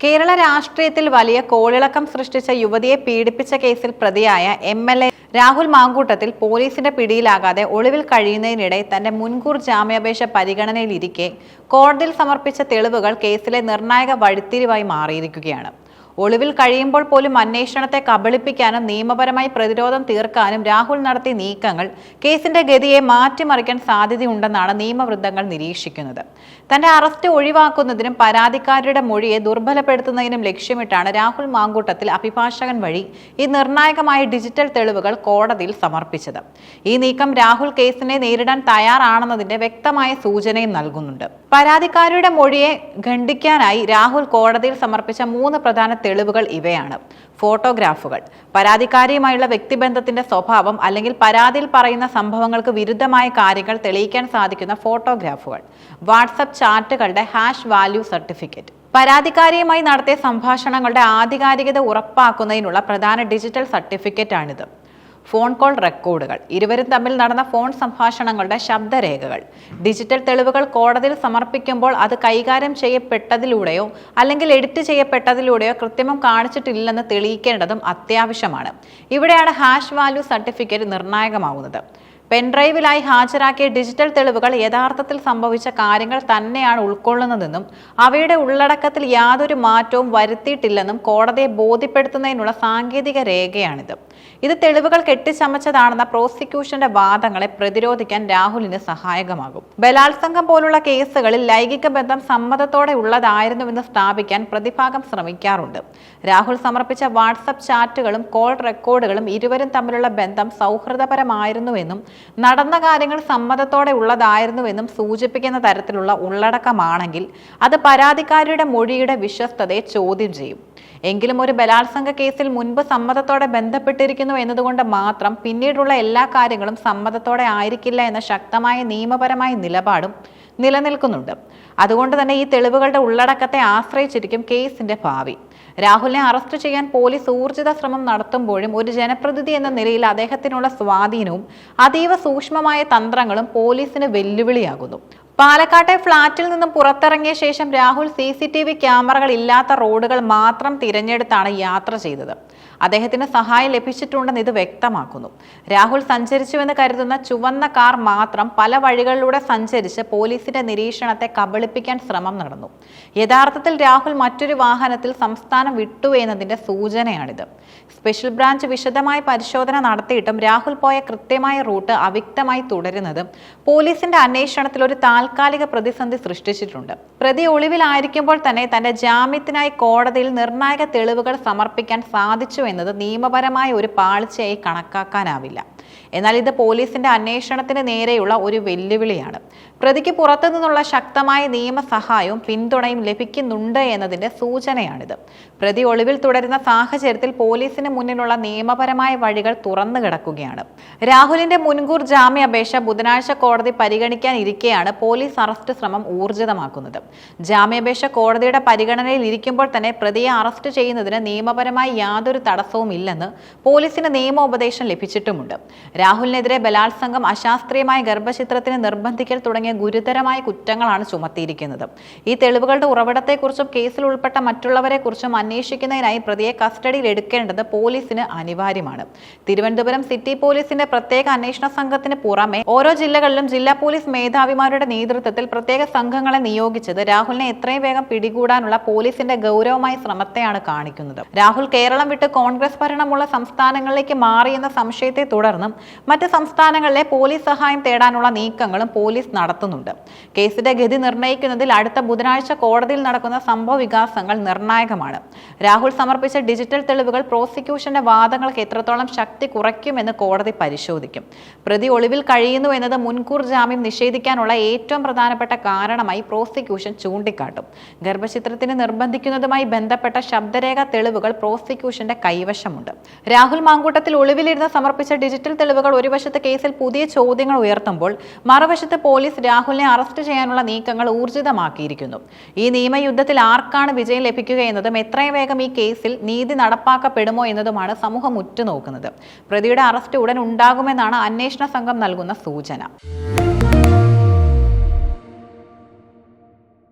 കേരള രാഷ്ട്രീയത്തിൽ വലിയ കോളിളക്കം സൃഷ്ടിച്ച യുവതിയെ പീഡിപ്പിച്ച കേസിൽ പ്രതിയായ M L A Rahul Mankoottathil പോലീസിന്റെ പിടിയിലാകാതെ ഒളിവിൽ കഴിയുന്നതിനിടെ തന്റെ മുൻകൂർ ജാമ്യാപേക്ഷ പരിഗണനയിലിരിക്കെ കോടതിയിൽ സമർപ്പിച്ച തെളിവുകൾ കേസിലെ നിർണായക വഴിത്തിരിവായി മാറിയിരിക്കുകയാണ്. ഒളിവിൽ കഴിയുമ്പോൾ പോലും അന്വേഷണത്തെ കബളിപ്പിക്കാനും നിയമപരമായി പ്രതിരോധം തീർക്കാനും രാഹുൽ നടത്തിയ നീക്കങ്ങൾ കേസിന്റെ ഗതിയെ മാറ്റിമറിക്കാൻ സാധ്യതയുണ്ടെന്നാണ് നിയമവൃദ്ധങ്ങൾ നിരീക്ഷിക്കുന്നത്. തന്റെ അറസ്റ്റ് ഒഴിവാക്കുന്നതിനും പരാതിക്കാരുടെ മൊഴിയെ ദുർബലപ്പെടുത്തുന്നതിനും ലക്ഷ്യമിട്ടാണ് രാഹുൽ മാങ്കൂട്ടത്തിൽ അഭിഭാഷകൻ വഴി ഈ നിർണായകമായ ഡിജിറ്റൽ തെളിവുകൾ കോടതിയിൽ സമർപ്പിച്ചത്. ഈ നീക്കം രാഹുൽ കേസിനെ നേരിടാൻ തയ്യാറാണെന്നതിന്റെ വ്യക്തമായ സൂചനയും നൽകുന്നുണ്ട്. പരാതിക്കാരുടെ മൊഴിയെ ഖണ്ഡിക്കാനായി രാഹുൽ കോടതിയിൽ സമർപ്പിച്ച മൂന്ന് പ്രധാന തെളിവുകൾ ഇവയാണ്. ഫോട്ടോഗ്രാഫുകൾ. പരാതിക്കാരിയുമായുള്ള വ്യക്തിബന്ധത്തിന്റെ സ്വഭാവം അല്ലെങ്കിൽ പരാതിയിൽ പറയുന്ന സംഭവങ്ങൾക്ക് വിരുദ്ധമായ കാര്യങ്ങൾ തെളിയിക്കാൻ സാധിക്കുന്ന ഫോട്ടോഗ്രാഫുകൾ. വാട്സപ്പ് ചാറ്റുകളുടെ ഹാഷ് വാല്യൂ സർട്ടിഫിക്കറ്റ്. പരാതിക്കാരിയുമായി നടത്തിയ സംഭാഷണങ്ങളുടെ ആധികാരികത ഉറപ്പാക്കുന്നതിനുള്ള പ്രധാന ഡിജിറ്റൽ സർട്ടിഫിക്കറ്റാണിത്. ഫോൺ കോൾ റെക്കോർഡുകൾ. ഇരുവരും തമ്മിൽ നടന്ന ഫോൺ സംഭാഷണങ്ങളുടെ ശബ്ദരേഖകൾ. ഡിജിറ്റൽ തെളിവുകൾ കോടതിയിൽ സമർപ്പിക്കുമ്പോൾ അത് കൈകാര്യം ചെയ്യപ്പെട്ടതിലൂടെയോ അല്ലെങ്കിൽ എഡിറ്റ് ചെയ്യപ്പെട്ടതിലൂടെയോ കൃത്യമം കാണിച്ചിട്ടില്ലെന്ന് തെളിയിക്കേണ്ടതും അത്യാവശ്യമാണ്. ഇവിടെയാണ് ഹാഷ് വാല്യൂ സർട്ടിഫിക്കറ്റ് നിർണായകമാവുന്നത് പെൻഡ്രൈവിലായി ഹാജരാക്കിയ ഡിജിറ്റൽ തെളിവുകൾ യഥാർത്ഥത്തിൽ സംഭവിച്ച കാര്യങ്ങൾ തന്നെയാണ് ഉൾക്കൊള്ളുന്നതെന്നും അവയുടെ ഉള്ളടക്കത്തിൽ യാതൊരു മാറ്റവും വരുത്തിയിട്ടില്ലെന്നും കോടതിയെ ബോധ്യപ്പെടുത്തുന്നതിനുള്ള സാങ്കേതിക രേഖയാണിത്. ഇത് തെളിവുകൾ കെട്ടിച്ചമച്ചതാണെന്ന പ്രോസിക്യൂഷന്റെ വാദങ്ങളെ പ്രതിരോധിക്കാൻ രാഹുലിന് സഹായകമാകും. ബലാത്സംഗം പോലുള്ള കേസുകളിൽ ലൈംഗിക ബന്ധം സമ്മതത്തോടെ ഉള്ളതായിരുന്നുവെന്ന് സ്ഥാപിക്കാൻ പ്രതിഭാഗം ശ്രമിക്കാറുണ്ട്. രാഹുൽ സമർപ്പിച്ച വാട്സപ്പ് ചാറ്റുകളും കോൾ റെക്കോർഡുകളും ഇരുവരും തമ്മിലുള്ള ബന്ധം സൗഹൃദപരമായിരുന്നുവെന്നും നടന്ന കാര്യങ്ങൾ സമ്മതത്തോടെ ഉള്ളതായിരുന്നുവെന്നും സൂചിപ്പിക്കുന്ന തരത്തിലുള്ള ഉള്ളടക്കമാണെങ്കിൽ അത് പരാതിക്കാരിയുടെ മൊഴിയുടെ വിശ്വസ്തതയെ ചോദ്യം ചെയ്യും. എങ്കിലും ഒരു ബലാത്സംഗ കേസിൽ മുൻപ് സമ്മതത്തോടെ ബന്ധപ്പെട്ടിരിക്കുന്നു എന്നതുകൊണ്ട് മാത്രം പിന്നീടുള്ള എല്ലാ കാര്യങ്ങളും സമ്മതത്തോടെ ആയിരിക്കില്ല എന്ന ശക്തമായ നിയമപരമായ നിലപാടും നിലനിൽക്കുന്നുണ്ട്. അതുകൊണ്ട് തന്നെ ഈ തെളിവുകളുടെ ഉള്ളടക്കത്തെ ആശ്രയിച്ചിരിക്കും കേസിന്റെ ഭാവി. രാഹുലിനെ അറസ്റ്റ് ചെയ്യാൻ പോലീസ് ഊർജിത ശ്രമം നടത്തുമ്പോഴും ഒരു ജനപ്രതിനിധി എന്ന നിലയിൽ അദ്ദേഹത്തിനുള്ള സ്വാധീനവും അതീവ സൂക്ഷ്മമായ തന്ത്രങ്ങളും പോലീസിന് വെല്ലുവിളിയാകുന്നു. പാലക്കാട്ടെ ഫ്ളാറ്റിൽ നിന്നും പുറത്തിറങ്ങിയ ശേഷം Rahul C C T V ക്യാമറകൾ ഇല്ലാത്ത റോഡുകൾ മാത്രം തിരഞ്ഞെടുത്താണ് യാത്ര ചെയ്തത്. അദ്ദേഹത്തിന് സഹായം ലഭിച്ചിട്ടുണ്ടെന്ന് ഇത് വ്യക്തമാക്കുന്നു. രാഹുൽ സഞ്ചരിച്ചുവെന്ന് കരുതുന്ന ചുവന്ന കാർ മാത്രം പല വഴികളിലൂടെ സഞ്ചരിച്ച് പോലീസിന്റെ നിരീക്ഷണത്തെ കബളിപ്പിക്കാൻ ശ്രമം നടന്നു. യഥാർത്ഥത്തിൽ രാഹുൽ മറ്റൊരു വാഹനത്തിൽ സംസ്ഥാനം വിട്ടു എന്നതിന്റെ സൂചനയാണിത്. സ്പെഷ്യൽ ബ്രാഞ്ച് വിശദമായ പരിശോധന നടത്തിയിട്ടും രാഹുൽ പോയ കൃത്യമായ റൂട്ട് അവ്യക്തമായി തുടരുന്നത് പോലീസിന്റെ അന്വേഷണത്തിൽ ഒരു താൽക്കാലിക പ്രതിസന്ധി സൃഷ്ടിച്ചിട്ടുണ്ട്. പ്രതി ഒളിവിലായിരിക്കുമ്പോൾ തന്നെ തന്റെ ജാമ്യത്തിനായി കോടതിയിൽ നിർണായക തെളിവുകൾ സമർപ്പിക്കാൻ സാധിച്ചു എന്നത് നിയമപരമായ ഒരു പാളിച്ചയായി കണക്കാക്കാനാവില്ല. എന്നാൽ ഇത് പോലീസിന്റെ അന്വേഷണത്തിന് നേരെയുള്ള ഒരു വെല്ലുവിളിയാണ്. പ്രതിക്ക് പുറത്തു നിന്നുള്ള ശക്തമായ നിയമസഹായവും പിന്തുണയും ലഭിക്കുന്നുണ്ട് എന്നതിന്റെ സൂചനയാണിത്. പ്രതി ഒളിവിൽ തുടരുന്ന സാഹചര്യത്തിൽ പോലീസിന് മുന്നിലുള്ള നിയമപരമായ വഴികൾ തുറന്നു കിടക്കുകയാണ്. രാഹുലിന്റെ മുൻകൂർ ജാമ്യാപേക്ഷ ബുധനാഴ്ച കോടതി പരിഗണിക്കാനിരിക്കെയാണ് പോലീസ് അറസ്റ്റ് ശ്രമം ഊർജിതമാക്കുന്നത്. ജാമ്യാപേക്ഷ കോടതിയുടെ പരിഗണനയിൽ ഇരിക്കുമ്പോൾ തന്നെ പ്രതിയെ അറസ്റ്റ് ചെയ്യുന്നതിന് നിയമപരമായി യാതൊരു തടസ്സവും ഇല്ലെന്ന് പോലീസിന് നിയമോപദേശം ലഭിച്ചിട്ടുമുണ്ട്. രാഹുലിനെതിരെ ബലാത്സംഗം അശാസ്ത്രീയമായ ഗർഭചിത്രത്തിന് നിർബന്ധിക്കൽ തുടങ്ങിയ ഗുരുതരമായ കുറ്റങ്ങളാണ് ചുമത്തിയിരിക്കുന്നത്. ഈ തെളിവുകളുടെ ഉറവിടത്തെക്കുറിച്ചും കേസിൽ ഉൾപ്പെട്ട മറ്റുള്ളവരെക്കുറിച്ചും അന്വേഷിക്കുന്നതിനായി പ്രതിയെ കസ്റ്റഡിയിൽ എടുക്കേണ്ടത് പോലീസിന് അനിവാര്യമാണ്. തിരുവനന്തപുരം സിറ്റി പോലീസിന്റെ പ്രത്യേക അന്വേഷണ സംഘത്തിന് പുറമെ ഓരോ ജില്ലകളിലും ജില്ലാ പോലീസ് മേധാവിമാരുടെ നേതൃത്വത്തിൽ പ്രത്യേക സംഘങ്ങളെ നിയോഗിച്ചത് രാഹുലിനെ എത്രയും വേഗം പിടികൂടാനുള്ള പോലീസിന്റെ ഗൗരവമായ ശ്രമത്തെയാണ് കാണിക്കുന്നത്. രാഹുൽ കേരളം വിട്ട് കോൺഗ്രസ് ഭരണമുള്ള സംസ്ഥാനങ്ങളിലേക്ക് മാറിയെന്ന സംശയത്തെ തുടർന്നും മറ്റ് സംസ്ഥാനങ്ങളിലെ പോലീസ് സഹായം തേടാനുള്ള നീക്കങ്ങളും പോലീസ് നടത്തുന്നുണ്ട്. കേസിന്റെ ഗതി നിർണയിക്കുന്നതിൽ അടുത്ത ബുധനാഴ്ച കോടതിയിൽ നടക്കുന്ന സംഭവ വികാസങ്ങൾ നിർണായകമാണ്. രാഹുൽ സമർപ്പിച്ച ഡിജിറ്റൽ തെളിവുകൾ പ്രോസിക്യൂഷന്റെ വാദങ്ങൾക്ക് എത്രത്തോളം ശക്തി കുറയ്ക്കുമെന്ന് കോടതി പരിശോധിക്കും. പ്രതി ഒളിവിൽ കഴിയുന്നു എന്നത് മുൻകൂർ ജാമ്യം നിഷേധിക്കാനുള്ള ഏറ്റവും പ്രധാനപ്പെട്ട കാരണമായി പ്രോസിക്യൂഷൻ ചൂണ്ടിക്കാട്ടും. ഗർഭചിത്രത്തിന് നിർബന്ധിക്കുന്നതുമായി ബന്ധപ്പെട്ട ശബ്ദരേഖ തെളിവുകൾ പ്രോസിക്യൂഷന്റെ കൈവശമുണ്ട്. രാഹുൽ മാങ്കൂട്ടത്തിൽ ഒളിവിലിരുന്ന് സമർപ്പിച്ച ഡിജിറ്റൽ തെളിവുകൾ ഒരു വശത്ത് കേസിൽ പുതിയ ചോദ്യങ്ങൾ ഉയർത്തുമ്പോൾ മറുവശത്ത് പോലീസ് രാഹുലിനെ അറസ്റ്റ് ചെയ്യാനുള്ള നീക്കങ്ങൾ ഊർജിതമാക്കിയിരിക്കുന്നു. ഈ നിയമയുദ്ധത്തിൽ ആർക്കാണ് വിജയം ലഭിക്കുക എന്നതും എത്രയും വേഗം ഈ കേസിൽ നീതി നടപ്പാക്കപ്പെടുമോ എന്നതുമാണ് സമൂഹം ഉറ്റുനോക്കുന്നത്. പ്രതിയുടെ അറസ്റ്റ് ഉടൻ ഉണ്ടാകുമെന്നാണ് അന്വേഷണ സംഘം നൽകുന്ന സൂചന.